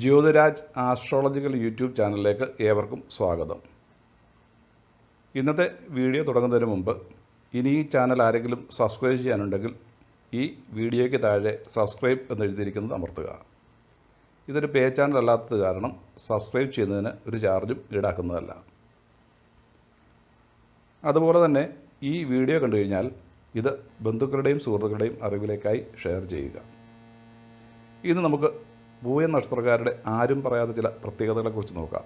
Jyothiraj astrological YouTube ചാനലിലേക്ക് ഏവർക്കും സ്വാഗതം. ഇന്നത്തെ വീഡിയോ തുടങ്ങുന്നതിന് മുമ്പ് ഇനി ഈ ചാനൽ ആരെങ്കിലും സബ്സ്ക്രൈബ് ചെയ്യാനുണ്ടെങ്കിൽ ഈ വീഡിയോയ്ക്ക് താഴെ സബ്സ്ക്രൈബ് എന്ന് എഴുതിയിരിക്കുന്നത് അമർത്തുക. ഇതൊരു പേ ചാനൽ അല്ലാത്തത് കാരണം സബ്സ്ക്രൈബ് ചെയ്യുന്നതിന് ഒരു ചാർജും ഈടാക്കുന്നതല്ല. അതുപോലെ തന്നെ ഈ വീഡിയോ കണ്ടു കഴിഞ്ഞാൽ ഇത് ബന്ധുക്കളുടെയും സുഹൃത്തുക്കളുടെയും അറിവിലേക്കായി ഷെയർ ചെയ്യുക. ഇന്ന് നമുക്ക് പൂയ നക്ഷത്രക്കാരുടെ ആരും പറയാത്ത ചില പ്രത്യേകതകളെക്കുറിച്ച് നോക്കാം.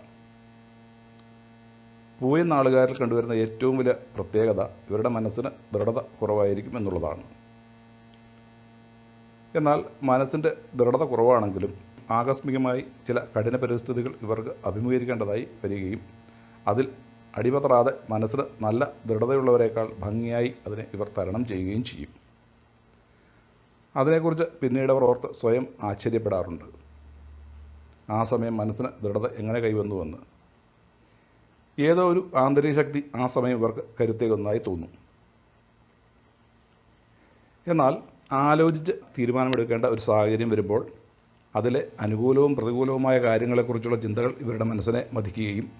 പൂയ നാളുകാരിൽ കണ്ടുവരുന്ന ഏറ്റവും വലിയ പ്രത്യേകത ഇവരുടെ മനസ്സിന് ദൃഢത കുറവായിരിക്കും എന്നുള്ളതാണ്. എന്നാൽ മനസ്സിന്റെ ദൃഢത കുറവാണെങ്കിലും ആകസ്മികമായി ചില കഠിന പരിസ്ഥിതികൾ ഇവർക്ക് അഭിമുഖീകരിക്കേണ്ടതായി വരികയും അതിൽ അടിപതറാതെ മനസ്സിന് നല്ല ദൃഢതയുള്ളവരെക്കാൾ ഭംഗിയായി അതിനെ ഇവർ തരണം ചെയ്യുകയും ചെയ്യും. അതിനെക്കുറിച്ച് പിന്നീട് അവർ ഓർത്ത് സ്വയം ആശ്ചര്യപ്പെടാറുണ്ട്. ആ സമയം മനസ്സിന് ദൃഢത എങ്ങനെ കൈവന്നുവെന്ന്. ഏതോ ഒരു ആന്തരിക ശക്തി ആ സമയം ഇവർക്ക് കരുത്തേകുന്നതായി തോന്നും. എന്നാൽ ആലോചിച്ച് തീരുമാനമെടുക്കേണ്ട ഒരു സാഹചര്യം വരുമ്പോൾ അതിലെ അനുകൂലവും പ്രതികൂലവുമായ കാര്യങ്ങളെക്കുറിച്ചുള്ള ചിന്തകൾ ഇവരുടെ മനസ്സിനെ മതിക്കുകയും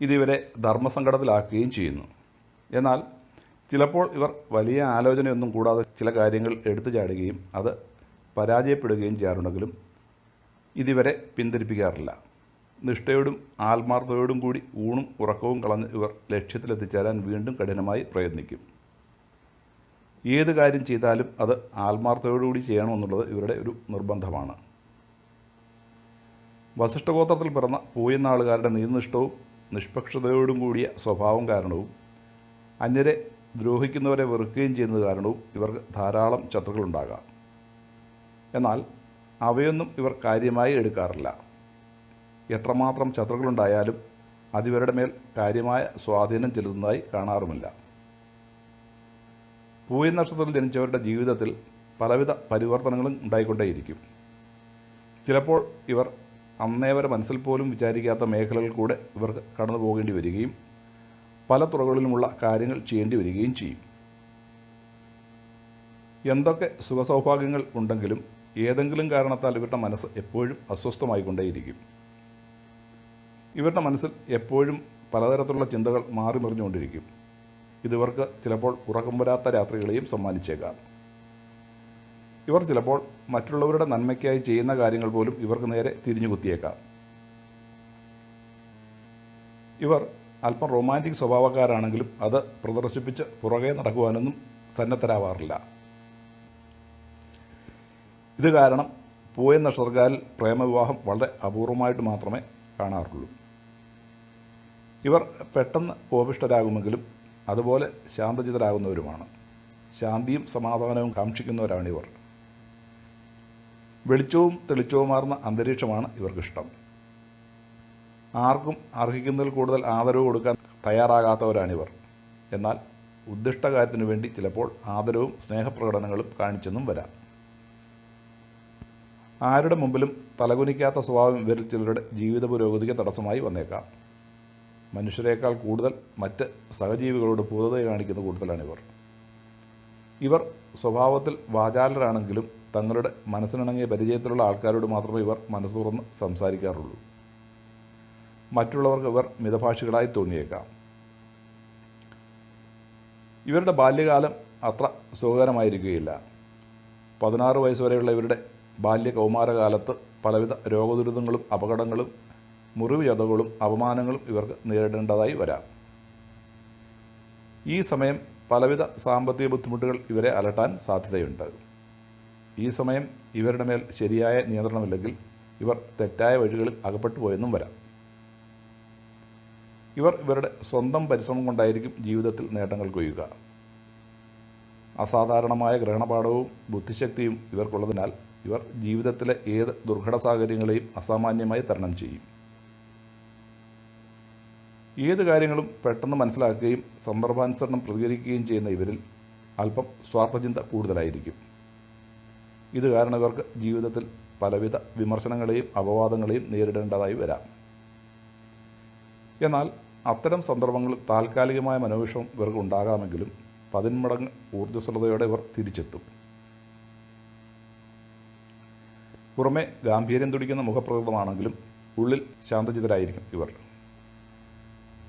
ഇതിവരെ ധർമ്മസങ്കടത്തിലാക്കുകയും ചെയ്യുന്നു. എന്നാൽ ചിലപ്പോൾ ഇവർ വലിയ ആലോചനയൊന്നും കൂടാതെ ചില കാര്യങ്ങൾ എടുത്തു ചാടുകയും അത് പരാജയപ്പെടുകയും ചെയ്യാറുണ്ടെങ്കിലും ഇതിവരെ പിന്തിരിപ്പിക്കാറില്ല. നിഷ്ഠയോടും ആത്മാർത്ഥതയോടും കൂടി ഊണും ഉറക്കവും കളഞ്ഞ് ഇവർ ലക്ഷ്യത്തിലെത്തിച്ചേരാൻ വീണ്ടും കഠിനമായി പ്രയത്നിക്കും. ഏത് കാര്യം ചെയ്താലും അത് ആത്മാർത്ഥതയോടുകൂടി ചെയ്യണമെന്നുള്ളത് ഇവരുടെ ഒരു നിർബന്ധമാണ്. വസിഷ്ഠഗോത്രത്തിൽ പിറന്ന പൂയനാളുകാരുടെ നീതിനിഷ്ഠവും നിഷ്പക്ഷതയോടും കൂടിയ സ്വഭാവം കാരണവും അന്യരെ ദ്രോഹിക്കുന്നവരെ വെറുക്കുകയും ചെയ്യുന്നത് കാരണവും ഇവർക്ക് ധാരാളം ശത്രുക്കളുണ്ടാകാം എന്നാൽ അവയൊന്നും ഇവർ കാര്യമായി എടുക്കാറില്ല. എത്രമാത്രം ശത്രുക്കളുണ്ടായാലും അതിവരുടെ മേൽ കാര്യമായ സ്വാധീനം ചെലുത്തുന്നതായി കാണാറുമില്ല. പൂയ നക്ഷത്രത്തിൽ ജനിച്ചവരുടെ ജീവിതത്തിൽ പലവിധ പരിവർത്തനങ്ങളും ഉണ്ടായിക്കൊണ്ടേയിരിക്കും. ചിലപ്പോൾ ഇവർ അന്നേവരെ മനസ്സിൽ പോലും വിചാരിക്കാത്ത മേഖലകളിൽ കൂടെ ഇവർക്ക് കടന്നു പോകേണ്ടി വരികയും പല തുറകളിലുമുള്ള കാര്യങ്ങൾ ചെയ്യേണ്ടി വരികയും ചെയ്യും. എന്തൊക്കെ സുഖസൗഭാഗ്യങ്ങൾ ഉണ്ടെങ്കിലും ഏതെങ്കിലും കാരണത്താൽ ഇവരുടെ മനസ്സ് എപ്പോഴും അസ്വസ്ഥമായിക്കൊണ്ടേയിരിക്കും. ഇവരുടെ മനസ്സിൽ എപ്പോഴും പലതരത്തിലുള്ള ചിന്തകൾ മാറി മറിഞ്ഞുകൊണ്ടിരിക്കും. ഇതിവർക്ക് ചിലപ്പോൾ ഉറക്കം വരാത്ത രാത്രികളെയും സമ്മാനിച്ചേക്കാം. ഇവർ ചിലപ്പോൾ മറ്റുള്ളവരുടെ നന്മയ്ക്കായി ചെയ്യുന്ന കാര്യങ്ങൾ പോലും ഇവർക്ക് നേരെ തിരിഞ്ഞു കുത്തിയേക്കാം ഇവർ അല്പം റൊമാന്റിക് സ്വഭാവക്കാരാണെങ്കിലും അത് പ്രദർശിപ്പിച്ച് പുറകെ നടക്കുവാനൊന്നും സന്നദ്ധരാവാറില്ല. ഇത് കാരണം പൂവൻ നക്ഷത്രക്കാരിൽ പ്രേമവിവാഹം വളരെ അപൂർവമായിട്ട് മാത്രമേ കാണാറുള്ളൂ. ഇവർ പെട്ടെന്ന് കോപിഷ്ടരാകുമെങ്കിലും അതുപോലെ ശാന്തചിതരാകുന്നവരുമാണ് ശാന്തിയും സമാധാനവും കാക്ഷിക്കുന്നവരാണ് ഇവർ. വെളിച്ചവും തെളിച്ചവുമാർന്ന അന്തരീക്ഷമാണ് ഇവർക്കിഷ്ടം. ആർക്കും അർഹിക്കുന്നതിൽ കൂടുതൽ ആദരവ് കൊടുക്കാൻ തയ്യാറാകാത്തവരാണിവർ എന്നാൽ ഉദ്ദിഷ്ട കാര്യത്തിനു വേണ്ടി ചിലപ്പോൾ ആദരവും സ്നേഹപ്രകടനങ്ങളും കാണിച്ചെന്നും വരാം. ആരുടെ മുമ്പിലും തലകുനിക്കാത്ത സ്വഭാവം ഇവരിൽ ചിലരുടെ ജീവിത പുരോഗതിക്ക് തടസ്സമായി വന്നേക്കാം. മനുഷ്യരെക്കാൾ കൂടുതൽ മറ്റ് സഹജീവികളോട് പൂതത കാണിക്കുന്ന കൂടുതലാണിവർ. ഇവർ സ്വഭാവത്തിൽ വാചാലരാണെങ്കിലും തങ്ങളുടെ മനസ്സിനിണങ്ങിയ പരിചയത്തിലുള്ള ആൾക്കാരോട് മാത്രമേ ഇവർ മനസ്സ് തുറന്ന് സംസാരിക്കാറുള്ളൂ. മറ്റുള്ളവർക്ക് ഇവർ മിതഭാഷികളായി തോന്നിയേക്കാം. ഇവരുടെ ബാല്യകാലം അത്ര സുഖകരമായിരിക്കുകയില്ല. പതിനാറ് വയസ്സ് വരെയുള്ള ഇവരുടെ ബാല്യ കൗമാരകാലത്ത് പലവിധ രോഗദുരിതങ്ങളും അപകടങ്ങളും മുറിവുചതകളും അപമാനങ്ങളും ഇവർക്ക് നേരിടേണ്ടതായി വരാം. ഈ സമയം പലവിധ സാമ്പത്തിക ബുദ്ധിമുട്ടുകൾ ഇവരെ അലട്ടാൻ സാധ്യതയുണ്ട്. ഈ സമയം ഇവരുടെ മേൽ ശരിയായ നിയന്ത്രണമില്ലെങ്കിൽ ഇവർ തെറ്റായ വഴികളിൽ അകപ്പെട്ടു പോയെന്നും വരാം. ഇവർ ഇവരുടെ സ്വന്തം പരിശ്രമം കൊണ്ടായിരിക്കും ജീവിതത്തിൽ നേട്ടങ്ങൾ കൊയ്യുക. അസാധാരണമായ ഗ്രഹണപാഠവും ബുദ്ധിശക്തിയും ഇവർക്കുള്ളതിനാൽ ഇവർ ജീവിതത്തിലെ ഏത് ദുർഘട സാഹചര്യങ്ങളെയും അസാമാന്യമായി തരണം ചെയ്യും. ഏത് കാര്യങ്ങളും പെട്ടെന്ന് മനസ്സിലാക്കുകയും സന്ദർഭാനുസരണം പ്രതികരിക്കുകയും ചെയ്യുന്ന ഇവരിൽ അല്പം സ്വാർത്ഥചിന്ത കൂടുതലായിരിക്കും. ഇത് കാരണം ഇവർക്ക് ജീവിതത്തിൽ പലവിധ വിമർശനങ്ങളെയും അപവാദങ്ങളെയും നേരിടേണ്ടതായി വരാം. എന്നാൽ അത്തരം സന്ദർഭങ്ങളിൽ താൽക്കാലികമായ മനോവിഷമം ഇവർക്ക് ഉണ്ടാകാമെങ്കിലും പതിന്മടങ്ങ് ഊർജസ്വലതയോടെ ഇവർ തിരിച്ചെത്തും. പുറമെ ഗാംഭീര്യം തുടിക്കുന്ന മുഖപ്രകൃതമാണെങ്കിലും ഉള്ളിൽ ശാന്തചിതരായിരിക്കും ഇവർ.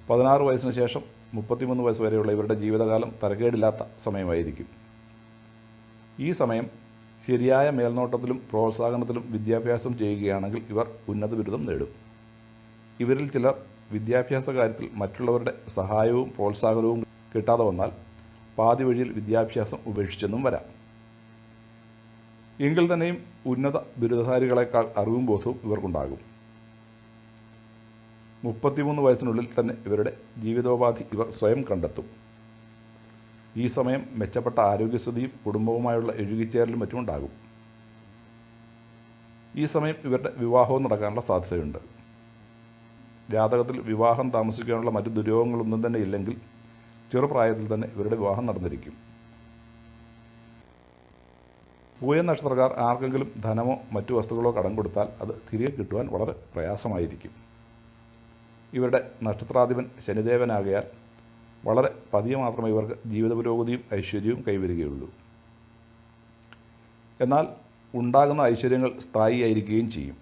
പതിനാറ് വയസ്സിന് ശേഷം മുപ്പത്തിമൂന്ന് വയസ്സ് വരെയുള്ള ഇവരുടെ ജീവിതകാലം തരക്കേടില്ലാത്ത സമയമായിരിക്കും. ഈ സമയം ശരിയായ മേൽനോട്ടത്തിലും പ്രോത്സാഹനത്തിലും വിദ്യാഭ്യാസം ചെയ്യുകയാണെങ്കിൽ ഇവർ ഉന്നത ബിരുദം നേടും. ഇവരിൽ ചിലർ വിദ്യാഭ്യാസ കാര്യത്തിൽ മറ്റുള്ളവരുടെ സഹായവും പ്രോത്സാഹനവും കിട്ടാതെ വന്നാൽ പാതി വഴിയിൽ വിദ്യാഭ്യാസം ഉപേക്ഷിച്ചെന്നും വരാം. എങ്കിൽ തന്നെയും ഉന്നത ബിരുദധാരികളെക്കാൾ അറിവും ബോധവും ഇവർക്കുണ്ടാകും. മുപ്പത്തിമൂന്ന് വയസ്സിനുള്ളിൽ തന്നെ ഇവരുടെ ജീവിതോപാധി ഇവർ സ്വയം കണ്ടെത്തും. ഈ സമയം മെച്ചപ്പെട്ട ആരോഗ്യസ്ഥിതിയും കുടുംബവുമായുള്ള എഴുകിച്ചേരലും മറ്റും ഉണ്ടാകും ഈ സമയം ഇവരുടെ വിവാഹവും നടക്കാനുള്ള സാധ്യതയുണ്ട്. ജാതകത്തിൽ വിവാഹം താമസിക്കാനുള്ള മറ്റു ദുര്യോഗങ്ങളൊന്നും തന്നെ ഇല്ലെങ്കിൽ ചെറുപ്രായത്തിൽ തന്നെ ഇവരുടെ വിവാഹം നടന്നിരിക്കും. പൂയ നക്ഷത്രക്കാർ ആർക്കെങ്കിലും ധനമോ മറ്റു വസ്തുക്കളോ കടം കൊടുത്താൽ അത് തിരികെ കിട്ടുവാൻ വളരെ പ്രയാസമായിരിക്കും. ഇവരുടെ നക്ഷത്രാധിപൻ ശനിദേവനാകയാൽ വളരെ പതിയെ മാത്രമേ ഇവർക്ക് ജീവിത പുരോഗതിയും ഐശ്വര്യവും കൈവരികയുള്ളൂ. എന്നാൽ ഉണ്ടാകുന്ന ഐശ്വര്യങ്ങൾ സ്ഥായിയായിരിക്കുകയും ചെയ്യും.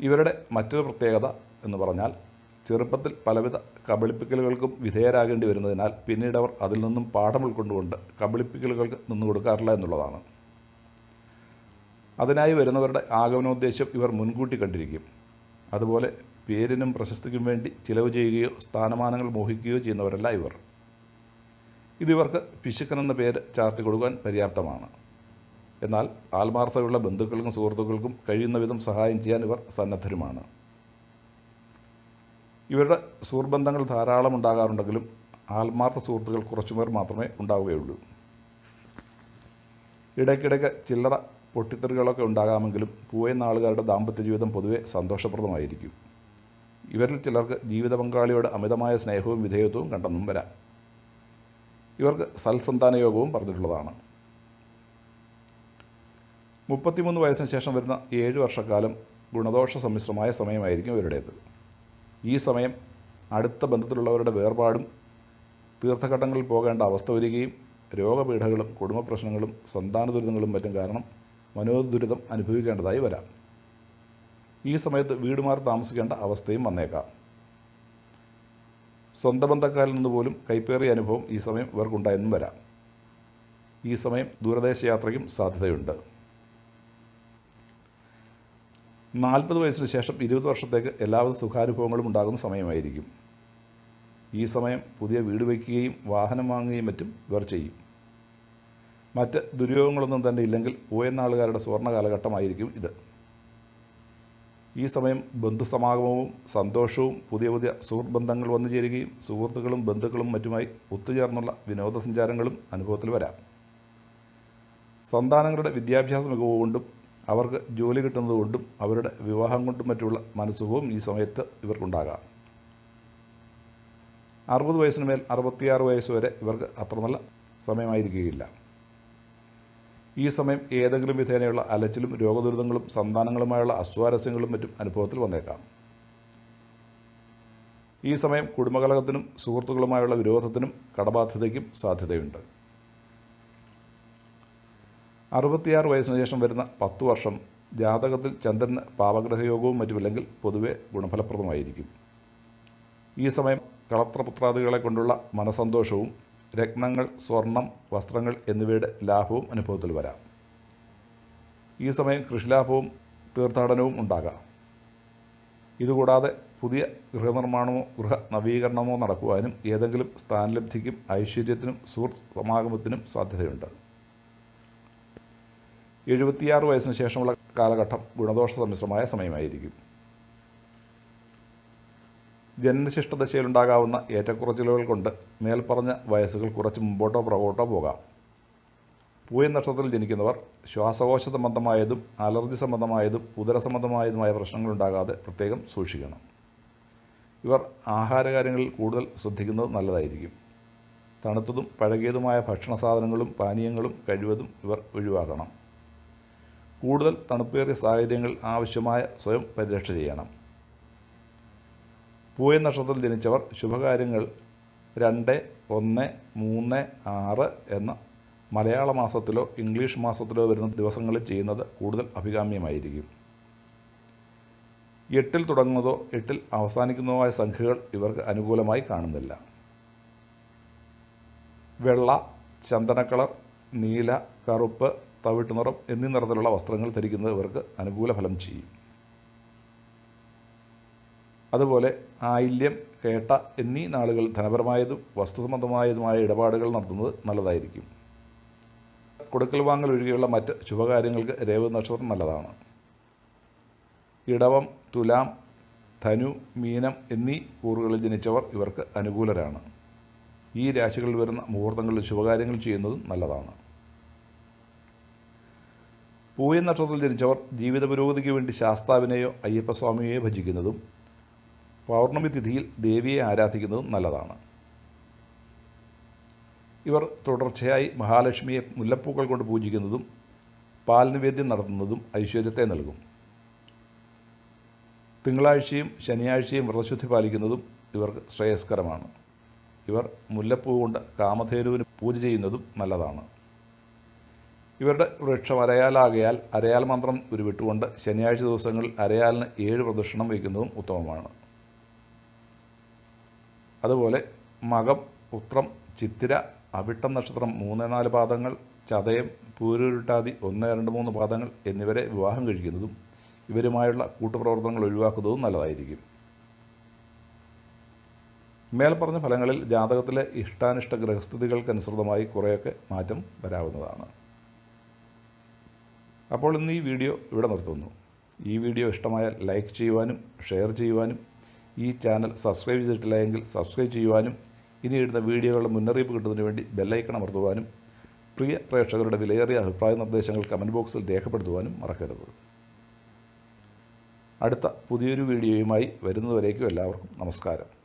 ഇവരുടെ മറ്റൊരു പ്രത്യേകത എന്ന് പറഞ്ഞാൽ ചെറുപ്പത്തിൽ പലവിധ കബളിപ്പിക്കലുകൾക്കും വിധേയരാകേണ്ടി വരുന്നതിനാൽ പിന്നീട് അവർ അതിൽ നിന്നും പാഠം ഉൾക്കൊണ്ടുകൊണ്ട് കബളിപ്പിക്കലുകൾക്ക് നിന്നു കൊടുക്കാറില്ല എന്നുള്ളതാണ്. അതിനായി വരുന്നവരുടെ ആഗമനോദ്ദേശം ഇവർ മുൻകൂട്ടി കണ്ടിരിക്കും. അതുപോലെ പേരിനും പ്രശസ്തിക്കും വേണ്ടി ചിലവ് ചെയ്യുകയോ സ്ഥാനമാനങ്ങൾ മോഹിക്കുകയോ ചെയ്യുന്നവരല്ല ഇവർ. ഇതിവർക്ക് പിശുക്കൻ എന്ന പേര് ചാർത്തി കൊടുക്കാൻ പര്യാപ്തമാണ്. എന്നാൽ ആത്മാർത്ഥതയുള്ള ബന്ധുക്കൾക്കും സുഹൃത്തുക്കൾക്കും കഴിയുന്ന വിധം സഹായം ചെയ്യാൻ ഇവർ സന്നദ്ധരുമാണ്. ഇവരുടെ സുഹൃബന്ധങ്ങൾ ധാരാളം ഉണ്ടാകാറുണ്ടെങ്കിലും ആത്മാർത്ഥ സുഹൃത്തുക്കൾ കുറച്ചുപേർ മാത്രമേ ഉണ്ടാവുകയുള്ളൂ. ഇടയ്ക്കിടയ്ക്ക് ചില്ലറ പൊട്ടിത്തെറികളൊക്കെ ഉണ്ടാകാമെങ്കിലും പൂവേ നാളുകാരുടെ ദാമ്പത്യ ജീവിതം പൊതുവെ സന്തോഷപ്രദമായിരിക്കും. ഇവരിൽ ചിലർക്ക് ജീവിത പങ്കാളിയോട് അമിതമായ സ്നേഹവും വിധേയത്വവും കണ്ടെന്നും വരാം. ഇവർക്ക് സൽസന്താന യോഗവും പറഞ്ഞിട്ടുള്ളതാണ്. മുപ്പത്തിമൂന്ന് വയസ്സിന് ശേഷം വരുന്ന ഏഴ് വർഷക്കാലം ഗുണദോഷ സമ്മിശ്രമായ സമയമായിരിക്കും ഇവരുടേത്. ഈ സമയം അടുത്ത ബന്ധത്തിലുള്ളവരുടെ വേർപാടും തീർത്ഥഘട്ടങ്ങളിൽ പോകേണ്ട അവസ്ഥ വരികയും രോഗപീഠകളും കുടുംബ പ്രശ്നങ്ങളും സന്താന ദുരിതങ്ങളും മറ്റും കാരണം മനോദുരിതം അനുഭവിക്കേണ്ടതായി വരാം. ഈ സമയത്ത് വീട് മാറി താമസിക്കേണ്ട അവസ്ഥയും വന്നേക്കാം. സ്വന്തം ബന്ധക്കാരിൽ നിന്ന് പോലും കൈപ്പേറിയ അനുഭവം ഈ സമയം ഇവർക്കുണ്ടായെന്നും വരാം. ഈ സമയം ദൂരദേശ യാത്രയ്ക്കും സാധ്യതയുണ്ട്. നാൽപ്പത് വയസ്സിന് ശേഷം ഇരുപത് വർഷത്തേക്ക് എല്ലാവിധ സുഖാനുഭവങ്ങളും ഉണ്ടാകുന്ന സമയമായിരിക്കും. ഈ സമയം പുതിയ വീട് വയ്ക്കുകയും വാഹനം വാങ്ങുകയും മറ്റും ഇവർ ചെയ്യും. മറ്റ് ദുര്യോഗങ്ങളൊന്നും തന്നെ ഇല്ലെങ്കിൽ പൂയനാളുകാരുടെ സുവർണ കാലഘട്ടമായിരിക്കും ഇത്. ഈ സമയം ബന്ധുസമാഗമവും സന്തോഷവും പുതിയ പുതിയ സുഹൃത്ത് ബന്ധങ്ങൾ വന്നു ചേരുകയും സുഹൃത്തുക്കളും ബന്ധുക്കളും മറ്റുമായി ഒത്തുചേർന്നുള്ള വിനോദസഞ്ചാരങ്ങളും അനുഭവത്തിൽ വരാം. സന്താനങ്ങളുടെ വിദ്യാഭ്യാസ മികവ് കൊണ്ടും അവർക്ക് ജോലി കിട്ടുന്നതുകൊണ്ടും അവരുടെ വിവാഹം കൊണ്ടും മറ്റുള്ള മനസ്സുഖവും ഈ സമയത്ത് ഇവർക്കുണ്ടാകാം. അറുപത് വയസ്സിന് മേൽ അറുപത്തിയാറ് വയസ്സ് വരെ ഇവർക്ക് അത്ര നല്ല സമയമായിരിക്കുകയില്ല. ഈ സമയം ഏതെങ്കിലും വിധേനയുള്ള അലച്ചിലും രോഗദുരിതങ്ങളും സന്താനങ്ങളുമായുള്ള അസ്വാരസ്യങ്ങളും മറ്റും അനുഭവത്തിൽ വന്നേക്കാം. ഈ സമയം കുടുംബകലഹത്തിനും സുഹൃത്തുക്കളുമായുള്ള വിരോധത്തിനും കടബാധ്യതയ്ക്കും സാധ്യതയുണ്ട്. അറുപത്തിയാറ് വയസ്സിന് ശേഷം വരുന്ന പത്തു വർഷം ജാതകത്തിൽ ചന്ദ്രന് പാപഗ്രഹയോഗവും മറ്റുമില്ലെങ്കിൽ പൊതുവെ ഗുണഫലപ്രദമായിരിക്കും. ഈ സമയം കളത്രപുത്രാദികളെ കൊണ്ടുള്ള മനസന്തോഷവും രത്നങ്ങൾ സ്വർണം വസ്ത്രങ്ങൾ എന്നിവയുടെ ലാഭവും അനുഭവത്തിൽ വരാം. ഈ സമയം കൃഷിലാഭവും തീർത്ഥാടനവും ഉണ്ടാകാം. ഇതുകൂടാതെ പുതിയ ഗൃഹനിർമ്മാണമോ ഗൃഹ നവീകരണമോ നടക്കുവാനും ഏതെങ്കിലും സ്ഥാനലബ്ധിക്കും ഐശ്വര്യത്തിനും സുഹൃത്ത് സമാഗമത്തിനും സാധ്യതയുണ്ട്. എഴുപത്തിയാറ് വയസ്സിന് ശേഷമുള്ള കാലഘട്ടം ഗുണദോഷ സമ്മിശ്രമായ സമയമായിരിക്കും. ജനനശിഷ്ട ദശയിലുണ്ടാകാവുന്ന ഏറ്റക്കുറച്ചിലുകൾ കൊണ്ട് മേൽപ്പറഞ്ഞ വയസ്സുകൾ കുറച്ച് മുമ്പോട്ടോ പുറകോട്ടോ പോകാം. പൂയ നക്ഷത്രത്തിൽ ജനിക്കുന്നവർ ശ്വാസകോശ സംബന്ധമായതും അലർജി സംബന്ധമായതും ഉദര സംബന്ധമായതുമായ പ്രശ്നങ്ങളുണ്ടാകാതെ പ്രത്യേകം സൂക്ഷിക്കണം. ഇവർ ആഹാരകാര്യങ്ങളിൽ കൂടുതൽ ശ്രദ്ധിക്കുന്നത് നല്ലതായിരിക്കും. തണുത്തതും പഴകിയതുമായ ഭക്ഷണ സാധനങ്ങളും പാനീയങ്ങളും കഴിവതും ഇവർ ഒഴിവാക്കണം. കൂടുതൽ തണുപ്പേറിയ സാഹചര്യങ്ങൾ ആവശ്യമായ സ്വയം പരിരക്ഷ ചെയ്യണം. പൂയ നക്ഷത്രത്തിൽ ജനിച്ചവർ ശുഭകാര്യങ്ങൾ രണ്ട് ഒന്ന് മൂന്ന് ആറ് എന്ന മലയാള മാസത്തിലോ ഇംഗ്ലീഷ് മാസത്തിലോ വരുന്ന ദിവസങ്ങളിൽ ചെയ്യുന്നത് കൂടുതൽ അഭികാമ്യമായിരിക്കും. എട്ടിൽ തുടങ്ങുന്നതോ എട്ടിൽ അവസാനിക്കുന്നതോ ആയ സംഖ്യകൾ ഇവർക്ക് അനുകൂലമായി കാണുന്നില്ല. വെള്ള ചന്ദനക്കളർ നീല കറുപ്പ് തവിട്ട് നിറം എന്നീ നിറത്തിലുള്ള വസ്ത്രങ്ങൾ ധരിക്കുന്നത് ഇവർക്ക് അനുകൂല ഫലം ചെയ്യും. അതുപോലെ ആയില്യം കേട്ട എന്നീ നാളുകൾ ധനപരമായതും വസ്തുസംബന്ധമായതുമായ ഇടപാടുകൾ നടത്തുന്നത് നല്ലതായിരിക്കും. കൊടുക്കൽ വാങ്ങൽ ഒഴികെയുള്ള മറ്റ് ശുഭകാര്യങ്ങൾക്ക് രേവതി നക്ഷത്രം നല്ലതാണ്. ഇടവം തുലാം ധനു മീനം എന്നീ കൂറുകളിൽ ജനിച്ചവർ ഇവർക്ക് അനുകൂലരാണ്. ഈ രാശികളിൽ വരുന്ന മുഹൂർത്തങ്ങളിൽ ശുഭകാര്യങ്ങൾ ചെയ്യുന്നതും നല്ലതാണ്. പൂയ നക്ഷത്രത്തിൽ ജനിച്ചവർ ജീവിത പുരോഗതിക്ക് വേണ്ടി ശാസ്താവിനെയോ അയ്യപ്പസ്വാമിയെയോ ഭജിക്കുന്നതും പൗർണമി തിഥിയിൽ ദേവിയെ ആരാധിക്കുന്നതും നല്ലതാണ്. ഇവർ തുടർച്ചയായി മഹാലക്ഷ്മിയെ മുല്ലപ്പൂക്കൾ കൊണ്ട് പൂജിക്കുന്നതും പാൽ നിവേദ്യം നടത്തുന്നതും ഐശ്വര്യത്തെ നൽകും. തിങ്കളാഴ്ചയും ശനിയാഴ്ചയും വ്രതശുദ്ധി പാലിക്കുന്നതും ഇവർക്ക് ശ്രേയസ്കരമാണ്. ഇവർ മുല്ലപ്പൂ കൊണ്ട് കാമധേനുവിന് പൂജ ചെയ്യുന്നതും നല്ലതാണ്. ഇവരുടെ വൃക്ഷം അരയാലാകയാൽ അരയാൽ മന്ത്രം ഉരുവിട്ടുകൊണ്ട് ശനിയാഴ്ച ദിവസങ്ങളിൽ അരയാലിന് ഏഴ് പ്രദക്ഷിണം വയ്ക്കുന്നതും ഉത്തമമാണ്. അതുപോലെ മകം ഉത്രം ചിത്തിര അവിട്ടം നക്ഷത്രം മൂന്ന് നാല് പാദങ്ങൾ ചതയം പൂരുരുട്ടാതി ഒന്ന് രണ്ട് മൂന്ന് പാദങ്ങൾ എന്നിവരെ വിവാഹം കഴിക്കുന്നതും ഇവരുമായുള്ള കൂട്ടുപ്രവർത്തനങ്ങൾ ഒഴിവാക്കുന്നതും നല്ലതായിരിക്കും. മേൽപ്പറഞ്ഞ ഫലങ്ങളിൽ ജാതകത്തിലെ ഇഷ്ടാനിഷ്ട ഗ്രഹസ്ഥിതികൾക്കനുസൃതമായി കുറേയൊക്കെ മാറ്റം വരാവുന്നതാണ്. അപ്പോൾ ഇന്ന് ഈ വീഡിയോ ഇവിടെ നിർത്തുന്നു. ഈ വീഡിയോ ഇഷ്ടമായാൽ ലൈക്ക് ചെയ്യുവാനും ഷെയർ ചെയ്യുവാനും ഈ ചാനൽ സബ്സ്ക്രൈബ് ചെയ്തിട്ടില്ല എങ്കിൽ സബ്സ്ക്രൈബ് ചെയ്യുവാനും ഇനി ഇടുന്ന വീഡിയോകളുടെ മുന്നറിയിപ്പ് കിട്ടുന്നതിന് വേണ്ടി ബെല്ലൈക്കൺ അമർത്തുവാനും പ്രിയ പ്രേക്ഷകരുടെ വിലയേറിയ അഭിപ്രായ നിർദ്ദേശങ്ങൾ കമന്റ് ബോക്സിൽ രേഖപ്പെടുത്തുവാനും മറക്കരുത്. അടുത്ത പുതിയൊരു വീഡിയോയുമായി വരുന്നതുവരേക്കും എല്ലാവർക്കും നമസ്കാരം.